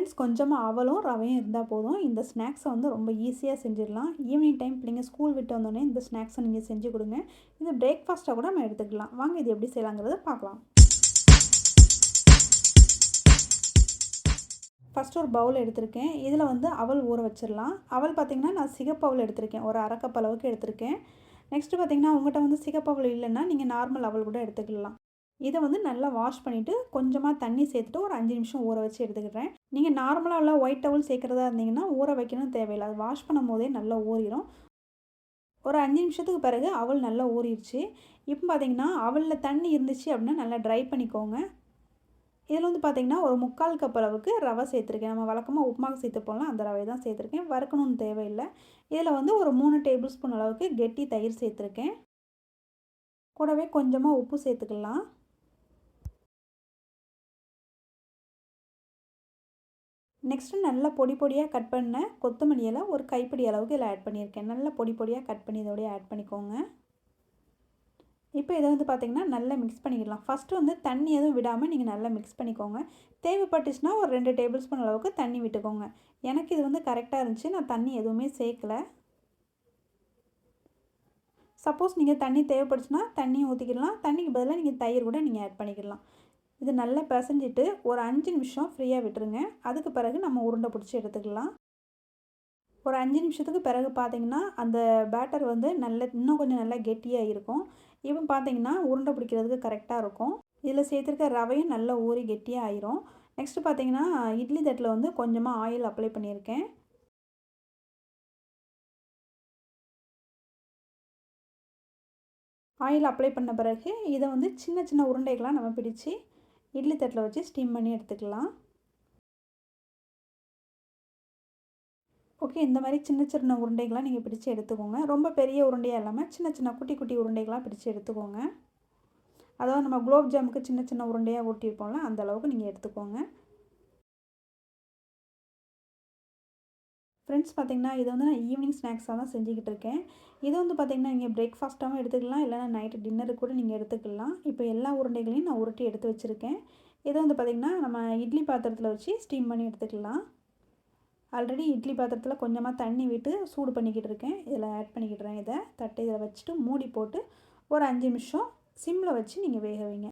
Friends கொஞ்சமாக அவலும் ரவையும் இருந்தால் போதும். இந்த ஸ்நாக்ஸை வந்து ரொம்ப ஈஸியாக செஞ்சிடலாம். ஈவினிங் டைம் பிள்ளைங்க ஸ்கூல் விட்டு வந்தோடனே இந்த ஸ்நாக்ஸை நீங்கள் செஞ்சு கொடுங்க. இந்த பிரேக்ஃபாஸ்ட்டாக கூட நம்ம எடுத்துக்கலாம். வாங்க இது எப்படி செய்யலாங்கிறத பார்க்கலாம். ஃபஸ்ட் ஒரு பவுல் எடுத்திருக்கேன். இதில் வந்து அவல் ஊற வச்சிடலாம். அவல் பார்த்திங்கன்னா நான் சிகப்பு அவல் எடுத்திருக்கேன். ஒரு அரைக்கப் அளவுக்கு எடுத்திருக்கேன். நெக்ஸ்ட்டு பார்த்திங்கன்னா உங்கள்கிட்ட வந்து சிகப்பு அவல் இல்லைன்னா நீங்கள் நார்மல் அவல் கூட எடுத்துக்கலாம். இதை வந்து நல்லா வாஷ் பண்ணிவிட்டு கொஞ்சமாக தண்ணி சேர்த்துட்டு ஒரு அஞ்சு நிமிஷம் ஊற வச்சு எடுத்துக்கிறேன் நீங்கள் நார்மலாக உள்ள ஒயிட் டவுல் சேர்க்குறதா இருந்தீங்கன்னா ஊற வைக்கணும் தேவையில்லை. அது வாஷ் பண்ணும் போதே நல்லா ஊறிடும் ஒரு அஞ்சு நிமிஷத்துக்கு பிறகு அவள் நல்லா ஊறிடுச்சு. இப்போ பார்த்தீங்கன்னா அவளில் தண்ணி இருந்துச்சு அப்படின்னா நல்லா ட்ரை பண்ணிக்கோங்க. இதில் வந்து பார்த்திங்கன்னா ஒரு முக்கால் கப் அளவுக்கு ரவை சேர்த்துருக்கேன். நம்ம வழக்கமாக உப்புமாவுக்கு சேர்த்துப்போம்ல அந்த ரவை தான் சேர்த்துருக்கேன். வறுக்கணும்னு தேவையில்லை. இதில் வந்து ஒரு மூணு டேபிள் ஸ்பூன் அளவுக்கு கெட்டி தயிர் சேர்த்துருக்கேன். கூடவே கொஞ்சமாக உப்பு சேர்த்துக்கலாம். நெக்ஸ்ட்டு நல்லா பொடி பொடியாக கட் பண்ண கொத்தமல்லி ஒரு கைப்பிடி அளவுக்கு இதில் ஆட் பண்ணியிருக்கேன். நல்லா பொடி பொடியாக கட் பண்ணி இதோடய ஆட் பண்ணிக்கோங்க. இப்போ இதை வந்து பார்த்திங்கன்னா நல்லா மிக்ஸ் பண்ணிக்கலாம் ஃபஸ்ட்டு வந்து தண்ணி எதுவும் விடாமல் நீங்கள் நல்லா மிக்ஸ் பண்ணிக்கோங்க. தேவைப்பட்டுச்சுன்னா ஒரு ரெண்டு டேபிள் ஸ்பூன் அளவுக்கு தண்ணி விட்டுக்கோங்க. எனக்கு இது வந்து கரெக்டாக இருந்துச்சு. நான் தண்ணி எதுவுமே சேர்க்கலை. சப்போஸ் நீங்கள் தண்ணி தேவைப்பட்டுச்சுன்னா தண்ணியும் ஊற்றிக்கிடலாம் தண்ணிக்கு பதிலாக நீங்கள் தயிர் கூட நீங்கள் ஆட் பண்ணிக்கிடலாம். இது நல்லா பிசைஞ்சிட்டு ஒரு அஞ்சு நிமிஷம் ஃப்ரீயாக விட்டுருங்க. அதுக்கு பிறகு நம்ம உருண்டை பிடிச்சி எடுத்துக்கலாம். ஒரு அஞ்சு நிமிஷத்துக்கு பிறகு பார்த்தீங்கன்னா அந்த பேட்டர் வந்து நல்ல இன்னும் கொஞ்சம் நல்லா கெட்டியாக இருக்கும். இப்போ பார்த்தீங்கன்னா உருண்டை பிடிக்கிறதுக்கு கரெக்டாக இருக்கும். இதில் சேர்த்துருக்க ரவையும் நல்லா ஊறி கெட்டியாக ஆயிரும். நெக்ஸ்ட்டு பார்த்தீங்கன்னா இட்லி தட்டில் வந்து கொஞ்சமாக ஆயில் அப்ளை பண்ணியிருக்கேன். ஆயில் அப்ளை பண்ண பிறகு இதை வந்து சின்ன சின்ன உருண்டைகளாக நம்ம பிடிச்சி இட்லி தட்டில் வச்சு ஸ்டீம் பண்ணி எடுத்துக்கலாம். ஓகே இந்த மாதிரி சின்ன சின்ன உருண்டைகளாக நீங்கள் பிடிச்சி எடுத்துக்கோங்க. ரொம்ப பெரிய உருண்டையாக இல்லாமல் சின்ன சின்ன குட்டி குட்டி உருண்டைகளாக பிடிச்சி எடுத்துக்கோங்க. அதாவது நம்ம குலோப் ஜாமுக்கு சின்ன சின்ன உருண்டையாக ஊட்டியிருப்போம்ல அந்த அளவுக்கு நீங்கள் எடுத்துக்கோங்க. ஃப்ரெண்ட்ஸ் பார்த்திங்கன்னா இதை வந்து நான் ஈவினிங் ஸ்நாக்ஸாக தான் செஞ்சுக்கிட்டு இருக்கேன் இதை வந்து பார்த்திங்கன்னா நீங்கள் பிரேக்ஃபாஸ்ட்டாகவும் எடுத்துக்கலாம் இல்லைனா நைட்டு டின்னருக்கு கூட நீங்கள் எடுத்துக்கலாம். இப்போ எல்லா உருண்டைகளையும் நான் உருட்டி எடுத்து வச்சுருக்கேன். இதை வந்து பார்த்திங்கன்னா நம்ம இட்லி பாத்திரத்தில் வச்சு ஸ்டீம் பண்ணி எடுத்துக்கலாம். ஆல்ரெடி இட்லி பாத்திரத்தில் கொஞ்சமாக தண்ணி விட்டு சூடு பண்ணிக்கிட்டு இருக்கேன் இதில் ஆட் பண்ணிக்கிட்டுறேன் இதை. தட்டை இதில் வச்சுட்டு மூடி போட்டு ஒரு அஞ்சு நிமிஷம் சிம்மில் வச்சு நீங்கள் வேக வைங்க.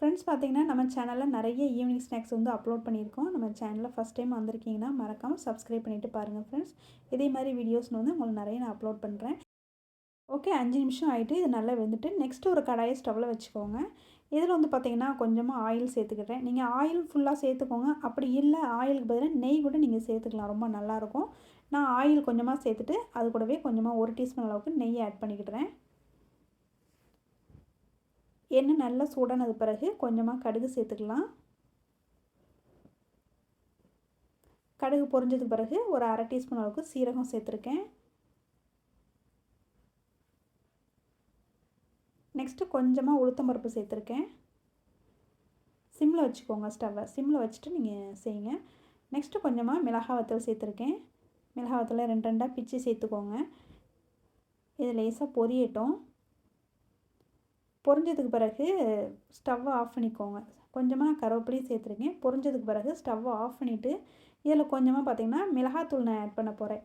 ஃப்ரெண்ட்ஸ் பார்த்தீங்கன்னா நம்ம சேனலில் நிறைய ஈவினிங் ஸ்நாக்ஸ் வந்து அப்லோட் பண்ணியிருக்கோம். நம்ம சேனலில் ஃபஸ்ட் டைம் வந்திருக்கீங்கன்னா மறக்காமல் சப்ஸ்கிரைப் பண்ணிவிட்டு பாருங்கள் ஃப்ரெண்ட்ஸ் இதே மாதிரி வீடியோஸ் வந்து உங்களுக்கு நிறைய நான் அப்லோட் பண்ணுறேன் ஓகே அஞ்சு நிமிஷம் ஆகிட்டு இது நல்லா வெந்துட்டு நெக்ஸ்ட்டு ஒரு கடாயை ஸ்டவ்வில் வச்சுக்கோங்க. இதில் வந்து பார்த்திங்கன்னா கொஞ்சமாக ஆயில் சேர்த்துக்கிட்டேன் நீங்கள் ஆயில் ஃபுல்லாக சேர்த்துக்கோங்க. அப்படி இல்லை ஆயிலுக்கு பதிலாக நெய் கூட நீங்கள் சேர்த்துக்கலாம். ரொம்ப நல்லாயிருக்கும் நான் ஆயில் கொஞ்சமாக சேர்த்துட்டு அது கூடவே கொஞ்சமாக ஒரு டீஸ்பூன் அளவுக்கு நெய் ஆட் பண்ணிக்கிட்டுறேன் எண்ணெய் நல்லா சூடானது பிறகு கொஞ்சமாக கடுகு சேர்த்துக்கலாம். கடுகு பொரிஞ்சதுக்கு பிறகு ஒரு அரை டீஸ்பூன் அளவுக்கு சீரகம் சேர்த்துருக்கேன். நெக்ஸ்ட்டு கொஞ்சமாக உளுத்தம்பருப்பு சேர்த்துருக்கேன். சிம்மில் வச்சுக்கோங்க ஸ்டவ்வை. சிம்மில் வச்சுட்டு நீங்கள் செய்யுங்க. நெக்ஸ்ட்டு கொஞ்சமாக மிளகாய் வத்தல் சேர்த்துருக்கேன். மிளகாய் வத்தலை ரெண்டு ரெண்டாக பிச்சு சேர்த்துக்கோங்க. இது லேசாக பொரியட்டும். பொரிஞ்சதுக்கு பிறகு ஸ்டவ்வை ஆஃப் பண்ணிக்கோங்க. கொஞ்சமாக நான் கருவேப்பிலையும் சேர்த்துருக்கேன் பொரிஞ்சதுக்கு பிறகு ஸ்டவ்வை ஆஃப் பண்ணிவிட்டு இதில் கொஞ்சமாக பார்த்திங்கன்னா மிளகாத்தூள் நான் ஆட் பண்ண போகிறேன்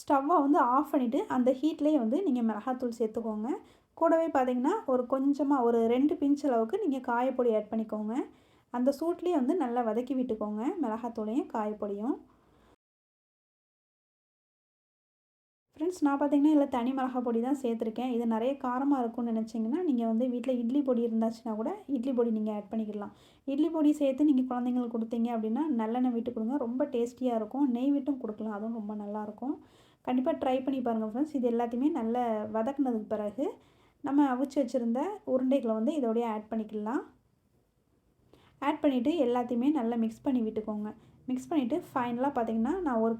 ஸ்டவ்வை வந்து ஆஃப் பண்ணிவிட்டு அந்த ஹீட்லேயே வந்து நீங்கள் மிளகாத்தூள் சேர்த்துக்கோங்க. கூடவே பார்த்திங்கன்னா ஒரு கொஞ்சமாக ஒரு ரெண்டு பிஞ்ச் அளவுக்கு நீங்கள் காயப்பொடி ஆட் பண்ணிக்கோங்க. அந்த சூட்லேயே வந்து நல்லா வதக்கி விட்டுக்கோங்க மிளகாத்தூளையும் காயப்பொடியும். ஃப்ரெண்ட்ஸ் நான் பார்த்திங்கன்னா இல்லை தனி மிளகா பொடி தான் சேர்த்துருக்கேன். இது நிறைய காரமாக இருக்கும்னு நினச்சிங்கன்னா நீங்கள் வந்து வீட்டில் இட்லி பொடி இருந்தாச்சுன்னா கூட இட்லி பொடி நீங்கள் ஆட் பண்ணிக்கலாம். இட்லி பொடி சேர்த்து நீங்கள் குழந்தைங்களுக்கு கொடுத்தீங்க அப்படின்னா நல்லெண்ணெய் விட்டு கொடுங்க. ரொம்ப டேஸ்டியாக இருக்கும். நெய் விட்டும் கொடுக்கலாம். அதுவும் ரொம்ப நல்லாயிருக்கும் கண்டிப்பாக ட்ரை பண்ணி பாருங்கள் ஃப்ரெண்ட்ஸ் இது எல்லாத்தையுமே நல்லா வதக்குனதுக்கு பிறகு நம்ம அவிச்சு வச்சுருந்த உருண்டைகளை வந்து இதோடய ஆட் பண்ணிக்கலாம். ஆட் பண்ணிவிட்டு எல்லாத்தையுமே நல்லா மிக்ஸ் பண்ணி விட்டுக்கோங்க. மிக்ஸ் பண்ணிவிட்டு ஃபைனலாக பார்த்திங்கன்னா நான் ஒரு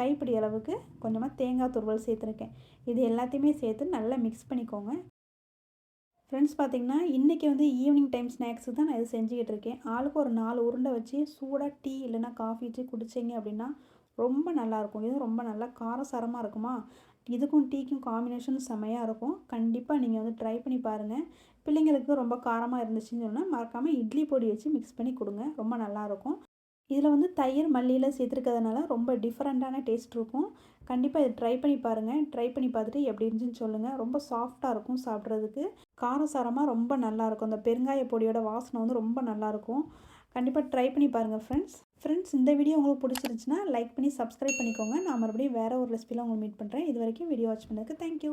கைப்பிடி அளவுக்கு கொஞ்சமாக தேங்காய் துருவல் சேர்த்துருக்கேன். இது எல்லாத்தையுமே சேர்த்து நல்லா மிக்ஸ் பண்ணிக்கோங்க. ஃப்ரெண்ட்ஸ் பார்த்திங்கன்னா இன்றைக்கி வந்து ஈவினிங் டைம் ஸ்நாக்ஸுக்கு தான் நான் இது செஞ்சுக்கிட்டு இருக்கேன். ஆளுக்கு ஒரு நாலு உருண்டை வச்சு சூடாக டீ இல்லைன்னா காஃபி வச்சு குடிச்சிங்க அப்படின்னா ரொம்ப நல்லாயிருக்கும் இதுவும் ரொம்ப நல்லா காரசாரமாக இருக்குமா? இதுக்கும் டீக்கும் காம்பினேஷன் செமையாக இருக்கும். கண்டிப்பாக நீங்கள் வந்து ட்ரை பண்ணி பாருங்கள் பிள்ளைங்களுக்கு ரொம்ப காரமாக இருந்துச்சுன்னு சொன்னால் மறக்காமல் இட்லி பொடி வச்சு மிக்ஸ் பண்ணி கொடுங்க. ரொம்ப நல்லாயிருக்கும் இதில் வந்து தயிர் மல்லியில் சேர்த்துருக்கிறதுனால ரொம்ப டிஃப்ரெண்ட்டான டேஸ்ட் இருக்கும். கண்டிப்பாக இதை ட்ரை பண்ணி பாருங்கள். ட்ரை பண்ணி பார்த்துட்டு எப்படி இருந்துச்சுன்னு சொல்லுங்கள். ரொம்ப சாஃப்டாக இருக்கும் சாப்பிட்றதுக்கு. காரசாரமாக ரொம்ப நல்லாயிருக்கும் அந்த பெருங்காய பொடியோட வாசனை வந்து ரொம்ப நல்லாயிருக்கும் கண்டிப்பாக ட்ரை பண்ணி பாருங்கள் ஃப்ரெண்ட்ஸ் ஃப்ரெண்ட்ஸ் இந்த வீடியோ உங்களுக்கு பிடிச்சிருந்துச்சுன்னா லைக் பண்ணி சப்ஸ்கிரைப் பண்ணிக்கோங்க. நான் மறுபடியும் வேறு ஒரு ரெசிபியில் உங்களுக்கு மீட் பண்ணுறேன் இது வரைக்கும் வீடியோ வாட்ச் பண்ணதுக்கு தேங்க்யூ